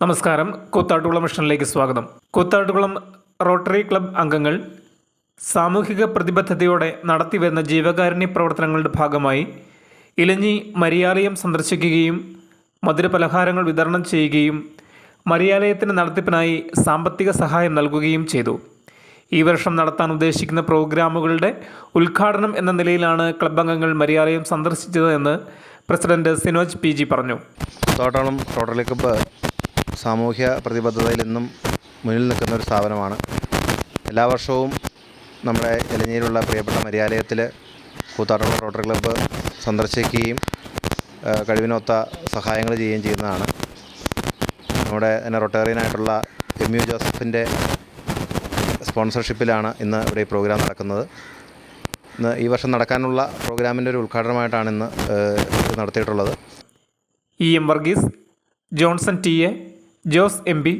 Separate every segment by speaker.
Speaker 1: നമസ്കാരം. കൂത്താട്ടുകുളം മിഷനിലേക്ക് സ്വാഗതം. Koothattukulam rotary club അംഗങ്ങൾ സാമൂഹിക പ്രതിബദ്ധതയോടെ നടത്തിവരുന്ന ജീവകാരുണ്യ പ്രവർത്തനങ്ങളുടെ ഭാഗമായി ഇലഞ്ഞി മരിയാലയം സന്ദർശിക്കുകയും മധുരപലഹാരങ്ങൾ വിതരണം ചെയ്യുകയും മരിയാലയത്തിന്റെ നടത്തിപ്പിനായി സാമ്പത്തിക സഹായം നൽകുകയും ചെയ്തു. ഈ വർഷം നടത്താൻ ഉദ്ദേശിക്കുന്ന പ്രോഗ്രാമുകളുടെ ഉദ്ഘാടനം എന്ന നിലയിലാണ് ക്ലബ് അംഗങ്ങൾ മരിയാലയം സന്ദർശിച്ചതെന്ന് പ്രസിഡന്റ് സിനോജ് പി പറഞ്ഞു.
Speaker 2: തോട്ടോളം റോട്ടറി ക്ലബ്ബ് സാമൂഹ്യ പ്രതിബദ്ധതയിൽ എന്നും മുന്നിൽ നിൽക്കുന്ന ഒരു സ്ഥാപനമാണ്. എല്ലാ വർഷവും നമ്മുടെ ഇലഞ്ഞിയിലുള്ള പ്രിയപ്പെട്ട മര്യാലയത്തിൽ കൂത്താട്ടുള്ള റോട്ടറി ക്ലബ്ബ് സന്ദർശിക്കുകയും കഴിവിനൊത്ത സഹായങ്ങൾ ചെയ്യുകയും ചെയ്യുന്നതാണ്. നമ്മുടെ തന്നെ റൊട്ടേറിയനായിട്ടുള്ള എം യു ജോസഫിന്റെ സ്പോൺസർഷിപ്പിലാണ് ഇന്ന് ഇവിടെ ഈ പ്രോഗ്രാം നടക്കുന്നത്. ഇന്ന് ഈ വർഷം നടക്കാനുള്ള പ്രോഗ്രാമിന്റെ ഒരു ഉദ്ഘാടനമായിട്ടാണ് ഇന്ന് നടത്തിയിട്ടുള്ളത്.
Speaker 1: E M Varghese Johnson T A Jose M P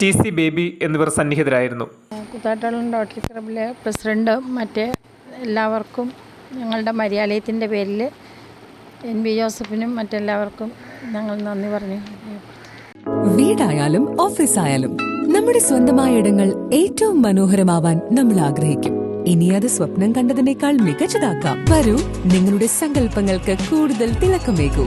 Speaker 1: T C Baby എന്നിവർ സന്നിഹിതരായിരുന്നു.
Speaker 3: കുത്താട്ടളം റോട്ടറി ക്ലബിലെ പ്രസിഡന്റ് മറ്റ് എല്ലാവർക്കും ഞങ്ങളുടെ മര്യാലയത്തിന്റെ പേരിൽ എൻ ബി ജോസഫിനും മറ്റെല്ലാവർക്കും ഞങ്ങൾ നന്ദി പറഞ്ഞു.
Speaker 4: വീടായാലും ഓഫീസായാലും നമ്മുടെ സ്വന്തമായ ഇടങ്ങൾ ഏറ്റവും മനോഹരമാവാൻ നമ്മൾ ആഗ്രഹിക്കും. ഇനി അത് സ്വപ്നം കണ്ടതിനേക്കാൾ മികച്ചതാക്കാം. വരൂ നിങ്ങളുടെ സങ്കല്പങ്ങൾക്ക് കൂടുതൽ തിളക്കമേകൂ.